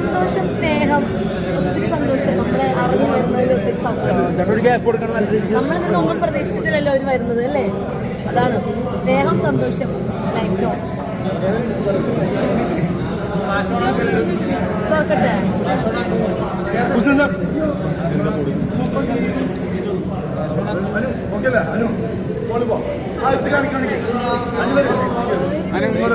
സന്തോഷം സ്നേഹം. ഒത്തിരി സന്തോഷം. നമ്മളെ അറിഞ്ഞു വരുന്നതിൽ ഒത്തിരി സന്തോഷം. നമ്മൾ നിന്നൊന്നും പ്രതീക്ഷിച്ചിട്ടില്ലല്ലോ അവർ വരുന്നത് അല്ലേ? അതാണ്. സ്നേഹം സന്തോഷം ലൈഫ് തുറക്കട്ടെ? അനു അനു അനെ കൂടി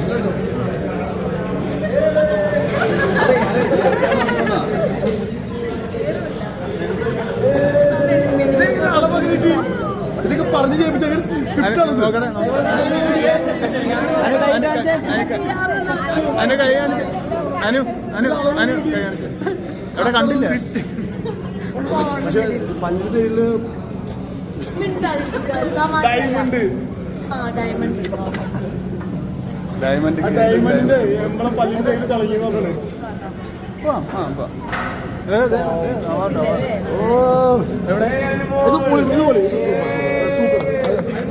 പറഞ്ഞു അനു കൈ കാണിച്ച് അനു അനു അനു കൈ കാണിച്ച്. അവിടെ കണ്ടില്ല. പക്ഷെ സൈഡിൽ ഡയമണ്ട്. ഡയമണ്ട്. ഡയമണ്ട് ആ ഡയമണ്ട് ഡയമണ്ട് ഡയമണ്ടിന്റെ നമ്മളെ പല്ലിന്റെ സൈഡിൽ തിളങ്ങി നോക്കണേ ഓ എവിടെ? ഇത് പൊളി ഇത് പൊളി സൂപ്പർ അത് ഓ ലാലേട്ടൻ.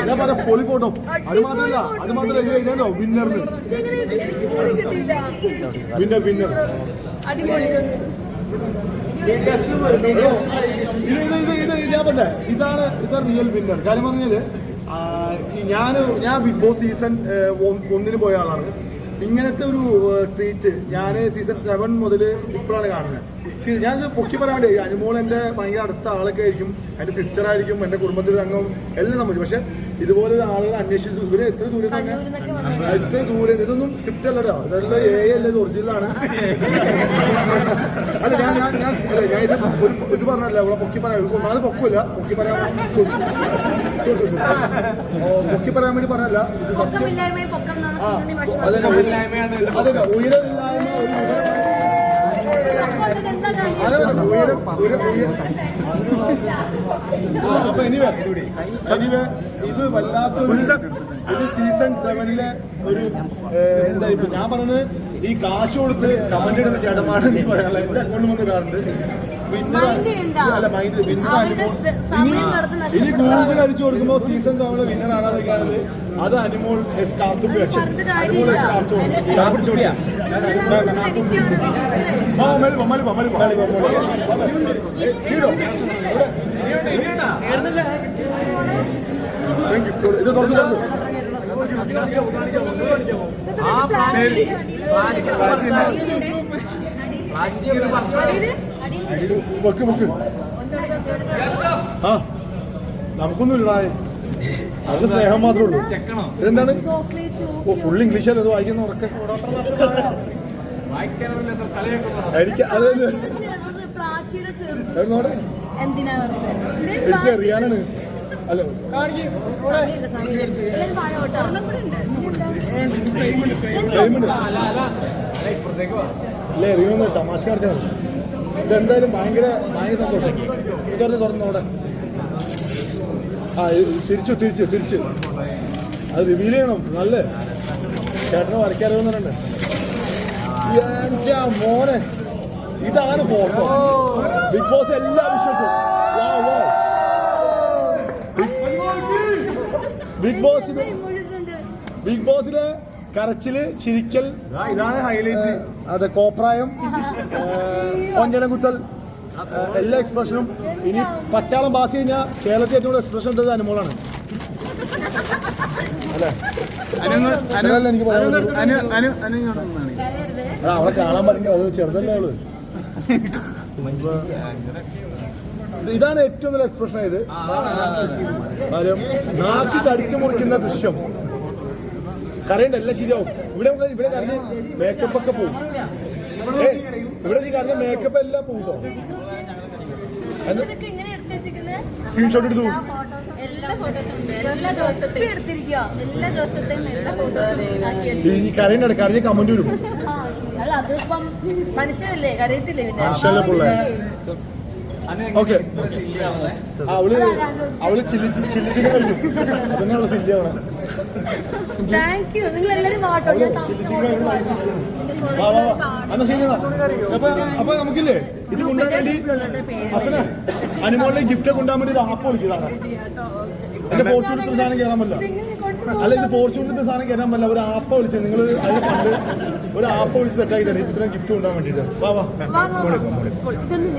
ഞാൻ പറയാം പൊളി ഫോട്ടോ അത് മാത്രല്ല അത് മാത്രല്ല ഇത് ഇതേണ്ടോ? വിന്നറിന്. വിന്നർ വിന്നർ ഇത് ഇത് ഇത് ഇത് ഞാൻ പറഞ്ഞേ ഇതാണ് ഇത് റിയൽ വിന്നർ കാര്യം പറഞ്ഞാൽ ഞാൻ ഞാൻ ബിഗ് ബോസ് സീസൺ ഒന്നിന് പോയ ആളാണ്. ഇങ്ങനത്തെ ഒരു ട്രീറ്റ് ഞാൻ സീസൺ സെവൻ മുതൽ ഇപ്പോഴാണ് കാണുന്നത് ഞാൻ പൊക്കി പറയാൻ വേണ്ടി അനുമോൾ എന്റെ ഭയങ്കര അടുത്ത ആളൊക്കെ ആയിരിക്കും എന്റെ സിസ്റ്റർ ആയിരിക്കും എന്റെ കുടുംബത്തിലൊരു അംഗം എല്ലാം നമ്മൾ പക്ഷെ ഇതുപോലെ ആളുകൾ അന്വേഷിച്ചു ഇവർ എത്ര ദൂരം എത്ര ദൂരം ഇതൊന്നും സ്ക്രിപ്റ്റ് അല്ലല്ലോ ഇതെല്ലാം എ അല്ല? ഇത് ഒറിജിനലാണ് അല്ല ഞാൻ ഞാൻ ഞാൻ അല്ല ഞാൻ ഇത് ഒരു ഇത് പറഞ്ഞല്ല ഇവിടെ പൊക്കി പറയാൻ ഒന്നാമത് പൊക്കില്ല. പൊക്കി പറയാൻ പൊക്കി പറയാൻ വേണ്ടി പറഞ്ഞല്ല ഇത് സത്യം. ആ. അതന്നെ അതന്നെ. ഉയരമില്ലായ്മ ഒരു എനിവേ ഇത് വല്ലാത്തൊരു ഇത് സീസൺ സെവനിലെ ഒരു എന്താ ഇപ്പൊ ഞാൻ പറഞ്ഞത് ഈ കാശ് കൊടുത്ത് കമന്റ് ഇടുന്ന ചേട്ടന്മാരെ നീ പറയാനുള്ള എന്റെ അക്കൗണ്ട് വന്ന് ഇനി. ഗൂഗിൾ അടിച്ചു കൊടുക്കുമ്പോ സീസൺ തവണ വിന്നർ ആരാധിക്കാണത് അത് അനുമോൾ എസ് കാർത്തും അനുമോൾ എസ് ആ, ഇത് തുറന്ന് തുറന്ന്. വെക്ക് വെക്ക് ആ നമുക്കൊന്നും അത് സ്നേഹം മാത്രമേ ഉള്ളൂ. ഇതെന്താണ്? ഓ ഫുൾ ഇംഗ്ലീഷല്ലേ ഇത് വായിക്കുന്ന ഉറക്കെ? എനിക്ക് അറിയാനാണ്. അല്ല. ടൈമുണ്ട് അല്ലേ റിവ്യൂ അറിയുമെന്ന് തമാശ കാണിച്ചാണ് ഇതെന്തായാലും ഭയങ്കര ഭയങ്കര സന്തോഷം. ഇത് തുറന്ന് തുറന്നോടെ ആ തിരിച്ചു തിരിച്ചു തിരിച്ചു. അത് റിവീൽ ചെയ്യണം നല്ല? ചേട്ടനെ വരയ്ക്കാറിയുന്നുണ്ട് എന്റെ മോനെ ഇതാണ് ഫോട്ടോ ബിഗ് ബോസ് എല്ലാ വിശ്വസും ബിഗ് ബോസിന്. ബിഗ് ബോസിലെ കരച്ചിൽ ചിരിക്കൽ ഇതാണ് ഹൈലൈറ്റ്. അതെ കോപ്രായം കൊഞ്ചനം കുത്തൽ എല്ലാ എക്സ്പ്രഷനും. ഇനി പച്ചാളം പാസ് കഴിഞ്ഞാൽ കേരളത്തിൽ ഏറ്റവും കൂടുതൽ എക്സ്പ്രഷൻ ഉണ്ടത് അനുമോളാണ്. അല്ലേ? എനിക്ക് പറയാൻ അവളെ കാണാൻ പറ്റില്ല അത് ചെറുതല്ലേ അവൾ. ഇതാണ് ഏറ്റവും നല്ല എക്സ്പ്രഷൻ ആയത്. കാര്യം നാക്കി കടിച്ചു മുറിക്കുന്ന ദൃശ്യം. കരയണ്ട എല്ലാം ശരിയാവും. ഇവിടെ ഇവിടെ കരഞ്ഞ് മേക്കപ്പ് ഒക്കെ പോകും ഏ ഇവിടെ നീ കരഞ്ഞ മേക്കപ്പ് എല്ലാം പോകും കേട്ടോ? സ്ക്രീൻഷോട്ട് എടുത്തു ഇനി കരയുണ്ട് കരഞ്ഞ കമന്റ് വരും. മനുഷ്യരല്ലേ കരയത്തില്ലേ പിന്നെ? മനുഷ്യരല്ലേ പിള്ളേ? ഓക്കെ. അവൾ അവൾ ചില്ലി ചില്ലി ചില്ലി കഴിഞ്ഞു. അതന്നെ അവൾ സില്ലിയാവണേ താങ്ക് യു നിങ്ങൾ എല്ലാവരും വാട്ടോ. ഞാൻ അപ്പൊ നമുക്കില്ലേ ഇത് കൊണ്ടാൻ വേണ്ടി അസന അനുമോളിലെ ഗിഫ്റ്റ് കൊണ്ടാൻ വേണ്ടി ഒരു ആപ്പ് വിളിക്കുന്നതാണ് എന്റെ ഫോർച്യൂണിന്റെ സാധനം കയറാൻ പറ്റില്ല. അല്ല ഇത് ഫോർച്യൂണിന്റെ സാധനം കയറാൻ പറ്റില്ല. ഒരു ആപ്പ് വിളിച്ചു. നിങ്ങൾ അതിന് പണ്ട് ഒരു ആപ്പ് വിളിച്ച് സെറ്റാക്കി തരാം ഇത്രയും ഗിഫ്റ്റ് കൊണ്ടാൻ വേണ്ടിട്ട് വാ വാ. ഇതൊന്നും